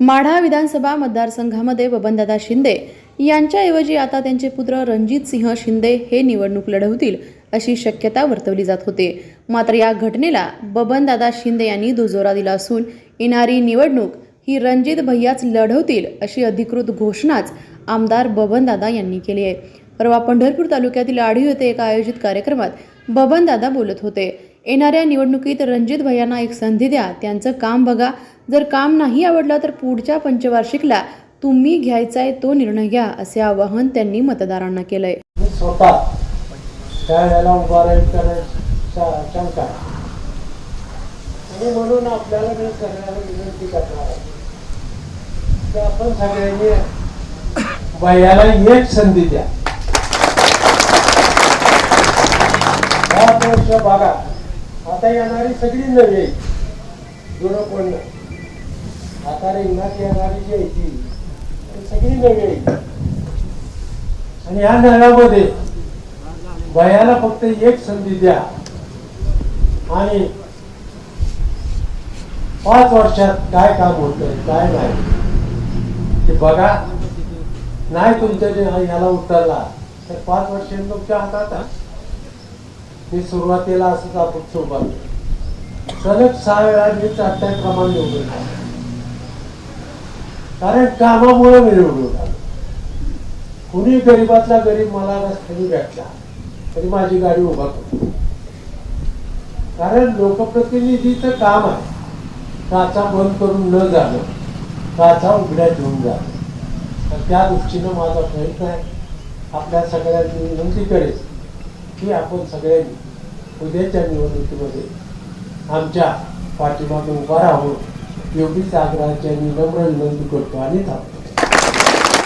माढा विधानसभा मतदारसंघामध्ये बबनदादा शिंदे यांच्याऐवजी आता त्यांचे पुत्र रणजित सिंह शिंदे हे निवडणूक लढवतील अशी शक्यता वर्तवली जात होते. मात्र या घटनेला बबनदादा शिंदे यांनी दुजोरा दिला असून येणारी निवडणूक ही रणजित भैयाच लढवतील अशी अधिकृत घोषणाच आमदार बबनदादा यांनी केली आहे. परवा पंढरपूर तालुक्यातील आढी येथे एका आयोजित कार्यक्रमात बबनदादा बोलत होते. येणाऱ्या निवडणुकीत रणजित भैयांना एक संधी द्या. त्यांचं काम बघा. जर काम नाही आवडलं तर पुढच्या पंचवार्षिकला तुम्ही घ्यायचा आहे तो निर्णय घ्या असे आवाहन त्यांनी मतदारांना केलंय. स्वतः त्या उभा शंका. आणि म्हणून आपल्याला मी सगळ्यांना विनंती करणार आहे. की आपण सगळ्यांनी भैयाला एक संधी द्या. पाच वर्ष बघा. आता येणारी सगळी नवी. आहे कोण आता रिंगणात येणारी जी आहे ती सगळी नवी. आहे आणि या नव्यामध्ये वयाला फक्त एक संधी द्या. आणि पाच वर्षात काय काम होत काय नाही. ते बघा. नाही तुमच्या जे उतरला तर पाच वर्ष तुमच्या हातात आहे. मी सुरुवातीला असंच आपण सोबत सलग सहा वेळा मी चढत्या क्रमांक निवडून कारण कामामुळे मी निवडून आलो. कुणी गरीबातला गरीब मला रस्त्याने भेटला तरी माझी गाडी उभा करतो कारण लोकप्रतिनिधीचं काम आहे. काचा बंद करून न जाणं काचा उघड्या ठेवून जाणं. तर त्या दृष्टीनं माझा प्रयत्न आहे. आपल्या सगळ्यांनी विनंती करेल की आपण सगळ्यांनी उद्याच्या निवडणुकीमध्ये आमच्या पाठीमागे उभा राहून योगी आग्रहाच्या आणि विनम्र विनंती करतो आणि थांबतो.